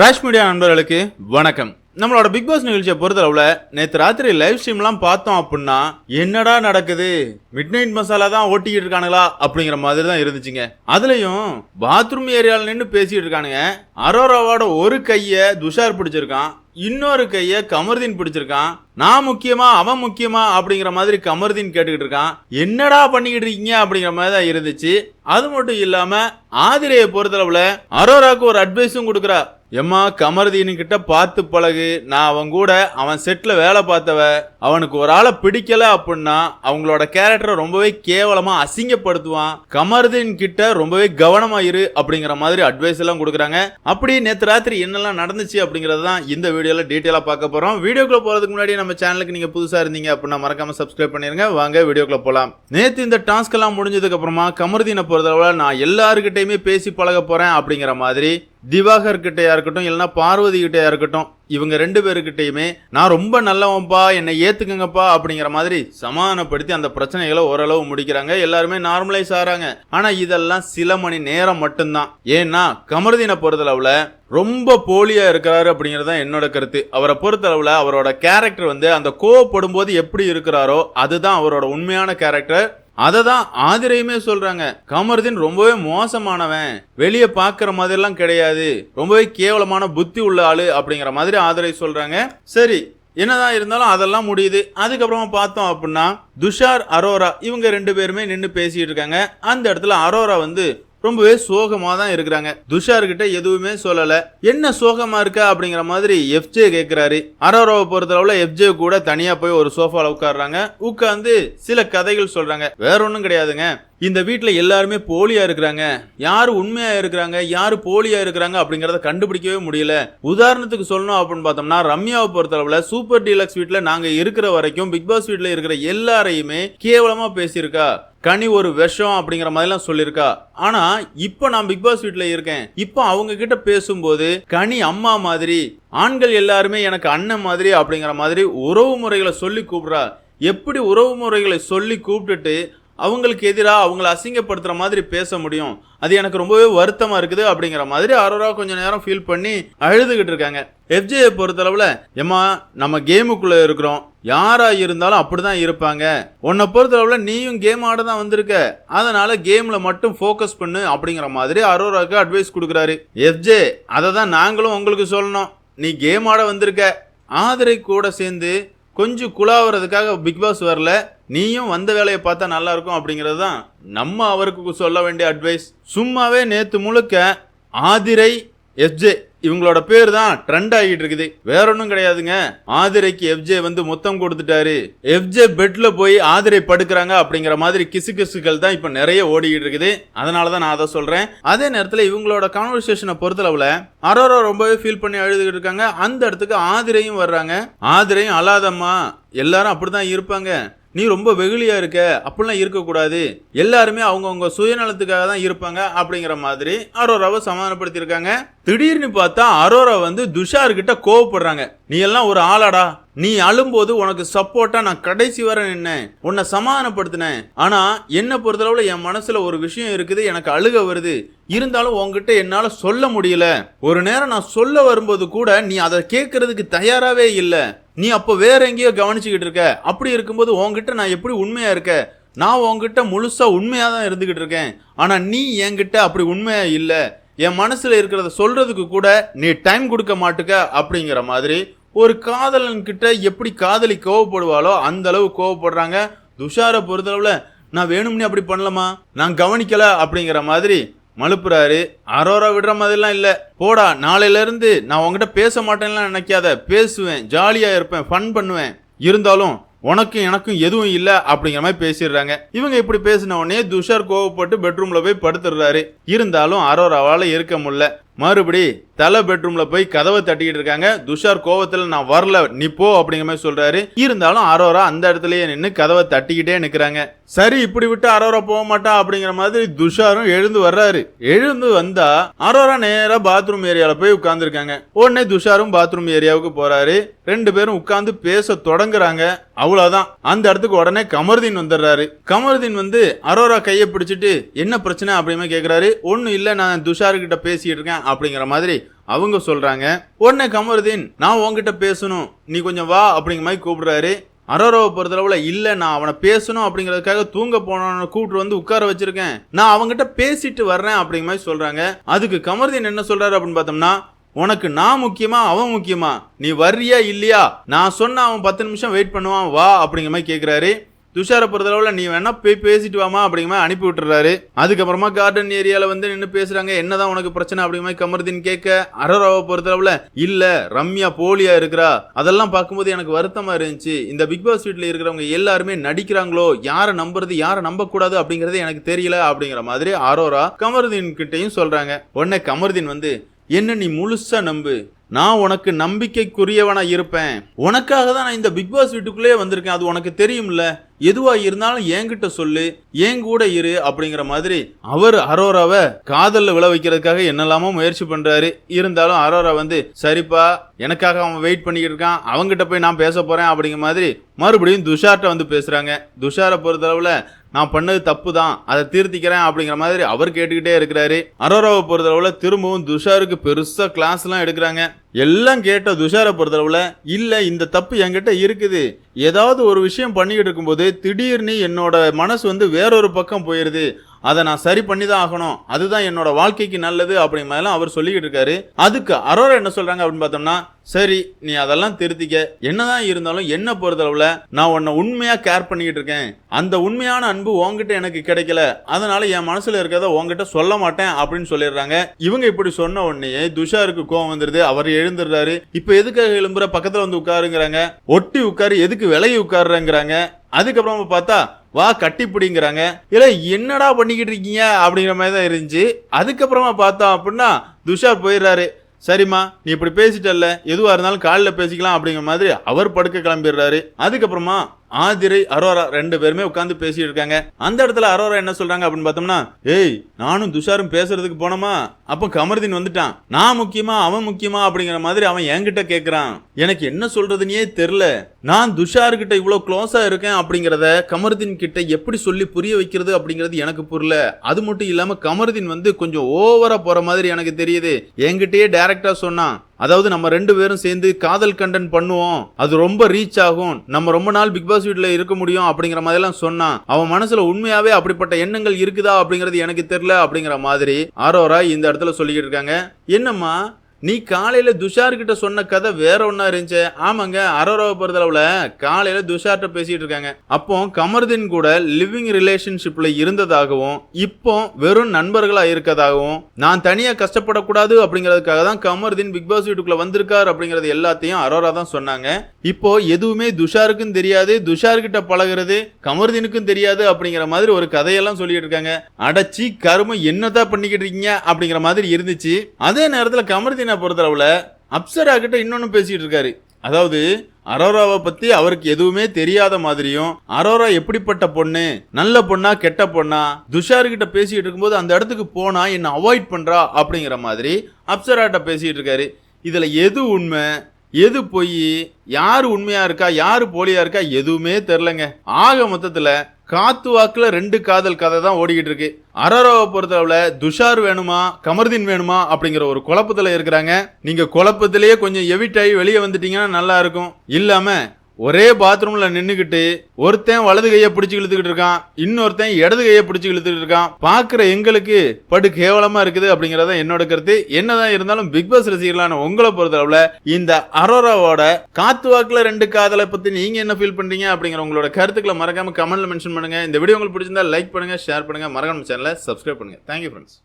Rash media நண்பர்களுக்கு வணக்கம். நம்மளோட பிக் பாஸ் நிகழ்ச்சியை பொறுத்தளவுல நேற்று ராத்திரி லைவ் ஸ்ட்ரீம்லாம் பார்த்தோம் அப்படின்னா என்னடா நடக்குது? மிட் நைட் மசாலா தான் ஓட்டிக்கிட்டு இருக்கானுங்களா? அப்படிங்கிற மாதிரி தான் இருந்துச்சுங்க. அதுலயும் பாத்ரூம் ஏரியால நின்று பேசிட்டு இருக்கானுங்க. அரோராவோட ஒரு கையை துஷார் பிடிச்சிருக்கான். இன்னொரு கைய கமர்தீன் பிடிச்சிருக்கான். நான் முக்கியமா அவன் முக்கியமா அப்படிங்கிற மாதிரி கமர்தீன் கேட்டுக்கிட்டு இருக்கான். என்னடா பண்ணிக்கிட்டு இருக்கீங்க அப்படிங்கிற மாதிரி தான் இருந்துச்சு. அது மட்டும் இல்லாம ஆதிரையை பொறுத்தளவுல அரோராக்கு ஒரு அட்வைஸும் கொடுக்குறா எம்மா கமர்தீனு கிட்ட பார்த்து பழகு நான் அவன் கூட அவன் செட்டில் வேலை பார்த்தவ அவனுக்கு ஒரு ஆளை பிடிக்கல அப்படின்னா அவங்களோட கேரக்டரை ரொம்பவே கேவலமா அசிங்கப்படுத்துவான். கமருதீன் கிட்ட ரொம்பவே கவனமா இரு அப்படிங்கிற மாதிரி அட்வைஸ் எல்லாம் கொடுக்குறாங்க. அப்படி நேற்று ராத்திரி என்னெல்லாம் நடந்துச்சு அப்படிங்கறது தான் இந்த வீடியோல டீட்டெயிலாக பார்க்க போறோம். வீடியோக்குள்ள போறதுக்கு முன்னாடி நம்ம சேனலுக்கு நீங்க புதுசா இருந்தீங்க அப்படின்னா மறக்காம சப்ஸ்கிரைப் பண்ணிருங்க. வாங்க வீடியோக்குள்ள போலாம். நேற்று இந்த டாஸ்க் எல்லாம் முடிஞ்சதுக்கு அப்புறமா கமர்தீனை பொறுத்தளவுல நான் எல்லாருக்கிட்டையுமே பேசி பழக போறேன் அப்படிங்கிற மாதிரி திவாகர் கிட்டையா இருக்கட்டும் இல்லைன்னா பார்வதி கிட்டையா இருக்கட்டும் இவங்க ரெண்டு பேருக்கிட்டையுமே நான் ரொம்ப நல்லவன்ப்பா என்னை ஏத்துக்குங்கப்பா அப்படிங்கிற மாதிரி சமாதானப்படுத்தி அந்த பிரச்சனைகளை ஓரளவு முடிக்கிறாங்க. எல்லாருமே நார்மலைஸ் ஆறாங்க. ஆனா இதெல்லாம் சில மணி நேரம் மட்டும்தான். ஏன்னா கமருதீனை பொறுத்தளவுல ரொம்ப போலியா இருக்கிறாரு அப்படிங்கிறது தான் என்னோட கருத்து. அவரை பொறுத்தளவுல அவரோட கேரக்டர் வந்து அந்த கோவப்படும் போது எப்படி இருக்கிறாரோ அதுதான் அவரோட உண்மையான கேரக்டர் அதை தான் ஆதிரையுமே சொல்றாங்க. கமருதீன் ரொம்பவே மோசமானவன். வெளியே பார்க்குற மாதிரிலாம் கிடையாது. ரொம்பவே கேவலமான புத்தி உள்ள ஆளு அப்படிங்கிற மாதிரி ஆதிரை சொல்றாங்க. சரி என்னதான் இருந்தாலும் அதெல்லாம் முடியுது. அதுக்கப்புறமா பார்த்தோம் அப்படின்னா துஷார் அரோரா இவங்க ரெண்டு பேருமே நின்று பேசிட்டு இருக்காங்க. அந்த இடத்துல அரோரா வந்து ரொம்பவே சோகமா தான் இருக்கிறாங்க. துஷார் கிட்ட எதுவுமே சொல்லல. என்ன சோகமா இருக்க? அப்படிங்கிற மாதிரி எஃப்ஜே கேட்கிறாரு அரோராவை பொறுத்தளவுல எஃப்ஜே கூட தனியா போய் ஒரு சோஃபால உட்காடுறாங்க உட்கார்ந்து சில கதைகள் சொல்றாங்க. வேற ஒன்றும் கிடையாதுங்க. இந்த வீட்டில் எல்லாருமே போலியாக இருக்கிறாங்க. யார் உண்மையாக இருக்கிறாங்க யார் போலியாக இருக்கிறாங்க அப்படிங்கிறத கண்டுபிடிக்கவே முடியல. உதாரணத்துக்கு சொல்லணும் அப்படின்னு பார்த்தோம்னா ரம்யாவை பொறுத்தளவில் சூப்பர் டீலக்ஸ் வீட்டில் நாங்கள் இருக்கிற வரைக்கும் பிக் பாஸ் வீட்டில் இருக்கிற எல்லாரையுமே கேவலமாக பேசியிருக்கா. கனி ஒரு விஷம் அப்படிங்கிற மாதிரிலாம் சொல்லியிருக்கா. ஆனா இப்போ நான் பிக் பாஸ் இருக்கேன். இப்போ அவங்க கிட்ட பேசும்போது கனி அம்மா மாதிரி ஆண்கள் எல்லாருமே எனக்கு அண்ணன் மாதிரி அப்படிங்கிற மாதிரி உறவு முறைகளை சொல்லி கூப்பிடுறா. எப்படி உறவு முறைகளை சொல்லி கூப்பிட்டுட்டு அவங்களுக்கு எதிராக அவங்கள அசிங்கப்படுத்துகிற மாதிரி பேச முடியும். அது எனக்கு ரொம்பவே வருத்தமாக இருக்குது அப்படிங்கிற மாதிரி அரோரா கொஞ்சம் நேரம் ஃபீல் பண்ணி அழுதுகிட்டு இருக்காங்க. எஃப்ஜேயை பொறுத்தளவில் ஏமா நம்ம கேமுக்குள்ளே இருக்கிறோம். யாராக இருந்தாலும் அப்படி தான் இருப்பாங்க. உன்னை பொறுத்தளவில் நீயும் கேம் ஆட தான் வந்திருக்க. அதனால் கேமில் மட்டும் ஃபோக்கஸ் பண்ணு அப்படிங்கிற மாதிரி அரோராவுக்கு அட்வைஸ் கொடுக்குறாரு. எஃப்ஜே அதை தான் நாங்களும் உங்களுக்கு சொல்லணும். நீ கேம் ஆட வந்திருக்க. ஆதரை கூட சேர்ந்து கொஞ்சம் குழாவுறதுக்காக பிக் பாஸ் வரல. நீயும் வந்த வேலையை பார்த்தா நல்லா இருக்கும் அப்படிங்கிறது தான் நம்ம அவருக்கு சொல்ல வேண்டிய அட்வைஸ் சும்மாவே நேற்று முழுக்க ஆதிரை எஃப்ஜே இவங்களோட பேர் தான் ட்ரெண்ட் ஆகிட்டு இருக்குது. வேற ஒன்றும் கிடையாதுங்க. ஆதிரைக்கு எஃப்ஜே வந்து மொத்தம் கொடுத்துட்டாரு. எஃப்ஜே பெட்ல போய் ஆதிரை படுக்கிறாங்க அப்படிங்கிற மாதிரி கிசு கிசுகள் தான் இப்போ நிறைய ஓடிக்கிட்டு இருக்குது. அதனால தான் நான் அதை சொல்றேன். அதே நேரத்தில் இவங்களோட கான்வர்சேஷனை பொறுத்தளவுல அரோரோ ரொம்பவே ஃபீல் பண்ணி அழுதுகிட்டு இருக்காங்க. அந்த இடத்துக்கு ஆதிரையும் வர்றாங்க. ஆதிரையும் அல்லாதம்மா எல்லாரும் அப்படிதான் இருப்பாங்க. நீ ரொம்ப வெகுளியாக இருக்க அப்படிலாம் இருக்கக்கூடாது. எல்லாருமே அவங்கவுங்க சுயநலத்துக்காக தான் இருப்பாங்க அப்படிங்கிற மாதிரி அரோராவை சமாதானப்படுத்தியிருக்காங்க. திடீர்னு பார்த்தா அரோரா வந்து துஷார் கிட்ட கோவப்படுறாங்க. நீ எல்லாம் ஒரு ஆளாடா. நீ அழும்போது உனக்கு சப்போர்ட்டா நான் கடைசி வர நின்னேன். உன்னை சமாதானப்படுத்தினேன். ஆனா என்ன பொறுத்தளவுல என் மனசுல ஒரு விஷயம் இருக்குது எனக்கு அழுக வருது. இருந்தாலும் உங்ககிட்ட என்னால சொல்ல முடியல. ஒரு நேரம் நான் சொல்ல வரும்போது கூட நீ அதை கேட்கறதுக்கு தயாராகவே இல்லை. நீ அப்போ வேற எங்கேயோ கவனிச்சுக்கிட்டு இருக்க. அப்படி இருக்கும்போது உங்ககிட்ட நான் எப்படி உண்மையாக இருக்க? நான் உன்கிட்ட முழுசாக உண்மையாக தான் இருந்துக்கிட்டு இருக்கேன். ஆனால் நீ என்கிட்ட அப்படி உண்மையாக இல்லை. என் மனசில் இருக்கிறத சொல்கிறதுக்கு கூட நீ டைம் கொடுக்க மாட்டுக்க அப்படிங்கிற மாதிரி ஒரு காதலன்கிட்ட எப்படி காதலி கோவப்படுவாளோ அந்த அளவு கோவப்படுறாங்க. துஷாரை பொறுத்தளவில் நான் வேணும்னே அப்படி பண்ணலாமா? நான் கவனிக்கல அப்படிங்கிற மாதிரி மழுப்புறாரு. அரோரா விடுற மாதிரிலாம் இல்லை. போடா நாளையிலேருந்து நான் உங்ககிட்ட பேச மாட்டேன்லாம் நினைக்காத. பேசுவேன் ஜாலியாக இருப்பேன் ஃபன் பண்ணுவேன். இருந்தாலும் உனக்கும் எனக்கும் எதுவும் இல்லை அப்படிங்கிற மாதிரி பேசிடுறாங்க. இவங்க இப்படி பேசின உடனே துஷார் கோவப்பட்டு பெட்ரூம்ல போய் படுத்துடுறாரு. இருந்தாலும் அரோராவால் இருக்க முடியல. மறுபடி தலை பெட்ரூம்ல போய் கதவை தட்டிக்கிட்டு இருக்காங்க. துஷார் கோவத்துல நான் வரல நீ போ அப்படிங்கிற மாதிரி சொல்றாரு. இருந்தாலும் அரோரா அந்த இடத்துலயே நின்று கதவை தட்டிக்கிட்டே நிக்கிறாங்க. சரி இப்படி விட்டு அரோரா போக மாட்டா அப்படிங்கிற மாதிரி துஷாரும் எழுந்து வர்றாரு. எழுந்து வந்தா அரோரா நேரா பாத்ரூம் ஏரியால போய் உட்கார்ந்துருக்காங்க. உடனே துஷாரும் பாத்ரூம் ஏரியாவுக்கு போறாரு. ரெண்டு பேரும் உட்கார்ந்து பேச தொடங்குறாங்க. அவ்வளவுதான். அந்த இடத்துக்கு உடனே கமருதீன் வந்துடுறாரு. கமருதீன் வந்து அரோரா கையை பிடிச்சிட்டு என்ன பிரச்சனை? அப்படின்னு கேக்குறாரு. ஒன்னும் இல்ல நான் துஷாரு கிட்ட பேசிட்டு இருக்கேன். அப்படிங்கிற மாதிரி அவங்க சொல்றாங்க. உடனே கமருதீன் நான் உன்கிட்ட பேசணும். நீ கொஞ்சம் வா அப்படிங்கிற மாதிரி கூப்பிடுறாரு. அரோரோவை பொறுத்தளவுல இல்ல நான் அவனை பேசணும் அப்படிங்கிறதுக்காக தூங்க போனவனை கூப்பிட்டு வந்து உட்கார வச்சிருக்கேன். நான் அவங்ககிட்ட பேசிட்டு வர்றேன் அப்படிங்கிற மாதிரி சொல்றாங்க. அதுக்கு கமருதீன் என்ன சொல்றாரு அப்படின்னு பார்த்தோம்னா உனக்கு நான் முக்கியமா அவன் முக்கியமா? நீ வர்றியா இல்லையா? நான் சொன்ன அவன் பத்து நிமிஷம் வெயிட் பண்ணுவான் வா அப்படிங்கிற மாதிரி கேட்குறாரு துஷாரை பொறுத்தளவில் நீ வேணா போய் பேசிட்டு வாமா அப்படிங்கிற மாதிரி அனுப்பி விட்டுறாரு. அதுக்கப்புறமா கார்டன் ஏரியாவில் வந்து நின்று பேசுறாங்க. என்னதான் உனக்கு பிரச்சனை அப்படிங்கிற மாதிரி கமருதீன் கேட்க அரோராவை பொறுத்தளவில் இல்ல ரம்யா போலியா இருக்கிறா? அதெல்லாம் பார்க்கும்போது எனக்கு வருத்தமா இருந்துச்சு. இந்த பிக் பாஸ் வீட்டில் இருக்கிறவங்க எல்லாருமே நடிக்கிறாங்களோ யாரை நம்புறது யாரை நம்பக்கூடாது அப்படிங்கிறது எனக்கு தெரியல அப்படிங்கிற மாதிரி அரோரா கமருதீன் கிட்டையும் சொல்றாங்க. உடனே கமருதீன் வந்து என்ன நீ முழுசா நம்பு. நான் உனக்கு நம்பிக்கைக்குரியவனா இருப்பேன். உனக்காக தான் நான் இந்த பிக் பாஸ் வீட்டுக்குள்ளேயே வந்திருக்கேன். அது உனக்கு தெரியும்ல. எதுவா இருந்தாலும் என்கிட்ட சொல்லு என் கூட இரு அப்படிங்கிற மாதிரி அவர் அரோராவை காதல்ல விழ வைக்கிறதுக்காக என்னெல்லாமோ முயற்சி பண்றாரு. இருந்தாலும் அரோரா வந்து சரிப்பா எனக்காக அவன் வெயிட் பண்ணிக்கிட்டு இருக்கான். அவங்ககிட்ட போய் நான் பேச போகிறேன் அப்படிங்கிற மாதிரி மறுபடியும் துஷார்ட்ட வந்து பேசுகிறாங்க துஷாரை பொறுத்தளவில் நான் பண்ணது தப்பு தான். அதை திருத்திக்கிறேன் அப்படிங்கிற மாதிரி அவர் கேட்டுக்கிட்டே இருக்கிறாரு. அரோராவை பொறுத்தளவில் திரும்பவும் துஷாருக்கு பெருசாக கிளாஸ்லாம் எடுக்கிறாங்க. எல்லாம் கேட்ட துஷாரை பொறுத்தளவில் இல்லை இந்த தப்பு என்கிட்ட இருக்குது. ஏதாவது ஒரு விஷயம் பண்ணிக்கிட்டு இருக்கும்போது திடீர்னு என்னோட மனசு வந்து வேறொரு பக்கம் போயிடுது அதை நான் சரி பண்ணி தான் ஆகணும். அதுதான் என்னோட வாழ்க்கைக்கு நல்லது அப்படிங்கிற மாதிரிலாம் அவர் சொல்லிக்கிட்டு இருக்காரு. அதுக்கு அரோரா என்ன சொல்றாங்க அப்படின்னு பார்த்தோம்னா சரி நீ அதெல்லாம் திருத்திக்க. என்னதான் இருந்தாலும் என்ன பொறுத்தளவுல நான் உன்னை உண்மையா கேர் பண்ணிக்கிட்டு இருக்கேன். அந்த உண்மையான அன்பு உன்கிட்ட எனக்கு கிடைக்கல. அதனால என் மனசுல இருக்கிறத உங்ககிட்ட சொல்ல மாட்டேன் அப்படின்னு சொல்லிடுறாங்க. இவங்க இப்படி சொன்ன உடனே துஷாருக்கு கோவம் வந்துருது. அவர் எழுந்துடுறாரு. இப்ப எதுக்காக எழும்புற? பக்கத்துல வந்து உட்காருங்கிறாங்க. ஒட்டி உட்காரு. எதுக்கு விலகி உட்காருங்கிறாங்க அதுக்கப்புறமா பார்த்தா வா கட்டி பிடிங்கிறாங்க இல்ல என்னடா பண்ணிக்கிட்டு இருக்கீங்க அப்படிங்கிற மாதிரி தான் இருந்துச்சு. அதுக்கப்புறமா பார்த்தோம் அப்படின்னா துஷார் போயிடுறாரு. சரிம்மா நீ இப்படி பேசிட்டல்ல. எதுவாக இருந்தாலும் காலில் பேசிக்கலாம் அப்படிங்கிற மாதிரி அவர் படுக்க கிளம்பிடுறாரு. அதுக்கப்புறமா ஆதிரை அரோரா ரெண்டு பேருமே உட்காந்து பேசிட்டு இருக்காங்க. அந்த இடத்துல அரோரா என்ன சொல்றாங்க அப்படின்னு பார்த்தோம்னா ஏய் நானும் துஷாரும் பேசுறதுக்கு போனோமா? அப்ப கமர்தீன் வந்துட்டான். நான் முக்கியமா அவன் முக்கியமா? அப்படிங்கிற மாதிரி அவன் என்கிட்ட கேட்கறான் எனக்கு என்ன சொல்றதுனே தெரியல. நான் துஷார்கிட்ட இவ்வளோ க்ளோஸாக இருக்கேன் அப்படிங்கிறத கமருதீன் கிட்ட எப்படி சொல்லி புரிய வைக்கிறது அப்படிங்கிறது எனக்கு புரியல. அது மட்டும் இல்லாமல் கமருதீன் வந்து கொஞ்சம் ஓவராக போகிற மாதிரி எனக்கு தெரியுது. என்கிட்டயே டேரெக்டாக சொன்னான் அதாவது நம்ம ரெண்டு பேரும் சேர்ந்து காதல் கண்டன் பண்ணுவோம். அது ரொம்ப ரீச் ஆகும். நம்ம ரொம்ப நாள் பிக் பாஸ் வீட்டில் இருக்க முடியும் அப்படிங்கிற மாதிரிலாம் சொன்னான் அவன் மனசுல உண்மையாவே அப்படிப்பட்ட எண்ணங்கள் இருக்குதா அப்படிங்கிறது எனக்கு தெரியல அப்படிங்கிற மாதிரி ஆரோரா இந்த இடத்துல சொல்லிக்கிட்டு இருக்காங்க. என்னம்மா நீ காலையில் துஷார்கிட்ட சொன்ன கதை வேற ஒன்றா இருந்துச்சு. ஆமாங்க அரோராவை பொறுத்தளவில் காலையில் துஷார்கிட்ட பேசிகிட்டு இருக்காங்க. அப்போ கமர்தீன் கூட லிவிங் ரிலேஷன்ஷிப்பில் இருந்ததாகவும் இப்போ வெறும் நண்பர்களாக இருக்கதாகவும் நான் தனியாக கஷ்டப்படக்கூடாது அப்படிங்கிறதுக்காக தான் கமர்தீன் பிக் பாஸ் வீட்டுக்குள்ளே வந்திருக்கார் அப்படிங்கிறது எல்லாத்தையும் அரோரா தான் சொன்னாங்க. இப்போ எதுவுமே துஷாருக்கும் தெரியாது துஷார்கிட்ட பழகிறது பழகுறது கமர்தீனுக்கும் தெரியாது அப்படிங்கிற மாதிரி ஒரு கதையெல்லாம் சொல்லிட்டு இருக்காங்க. அடைச்சி கருமம் என்னதான் பண்ணிக்கிட்டு இருக்கீங்க அப்படிங்கிற மாதிரி இருந்துச்சு. அதே நேரத்தில் கமர்தீன் பொறுத்தளவுல அப்சரா கிட்ட இன்னொன்னு பேசிட்டு இருக்காரு. அதாவது அரோராவை பத்தி அவருக்கு எதுவுமே தெரியாத மாதிரியும் அரோரா எப்படிப்பட்ட பொண்ணு நல்ல பொண்ணா கெட்ட பொண்ணா துஷார் கிட்ட பேசிட்டு இருக்கும்போது அந்த இடத்துக்கு போனா என்ன அவாய்ட் பண்றா அப்படிங்கிற மாதிரி அப்சராட்ட பேசிட்டு இருக்காரு. இதுல எது உண்மை எது பொய் யாரு உண்மையா இருக்கா யார் போலியா இருக்கா எதுவுமே தெரிலங்க. ஆக மொத்தத்துல காத்து வாக்குல ரெண்டு காதல் கதை தான் ஓடிக்கிட்டு இருக்கு. அரரோவை பொறுத்தளவில் துஷார் வேணுமா கமர்தீன் வேணுமா அப்படிங்கிற ஒரு குழப்பத்தில் இருக்கிறாங்க. நீங்கள் குழப்பத்திலேயே கொஞ்சம் எவிட் ஆகி வெளியே வந்துட்டீங்கன்னா நல்லா இருக்கும். இல்லாமல் ஒரே பாத்ரூம்ல நின்னுக்கிட்டு ஒருத்தன் வலது கையை பிடிச்சு இழுத்துக்கிட்டு இருக்கான் இன்னொருத்தன் இடது கையை பிடிச்சு இழுத்துக்கிட்டு இருக்கான். பாக்குற எங்களுக்கு படு கேவலமா இருக்குது அப்படிங்கறத என்னோட கருத்து. என்னதான் இருந்தாலும் பிக் பாஸ் ரசிகர்களான உங்களை பொறுத்தளவுல இந்த அரோராவோட காத்து வாக்குல ரெண்டு காதலை பத்தி நீங்க என்ன ஃபீல் பண்றீங்க அப்படிங்கிற உங்களோட கருத்துக்களை மறக்காம கமெண்ட்ல மென்ஷன் பண்ணுங்க. இந்த வீடியோ உங்களுக்கு பிடிச்சிருந்தா லைக் பண்ணுங்க ஷேர் பண்ணுங்க. மறக்காம சேனலை சப்ஸ்கிரைப் பண்ணுங்க. Thank you friends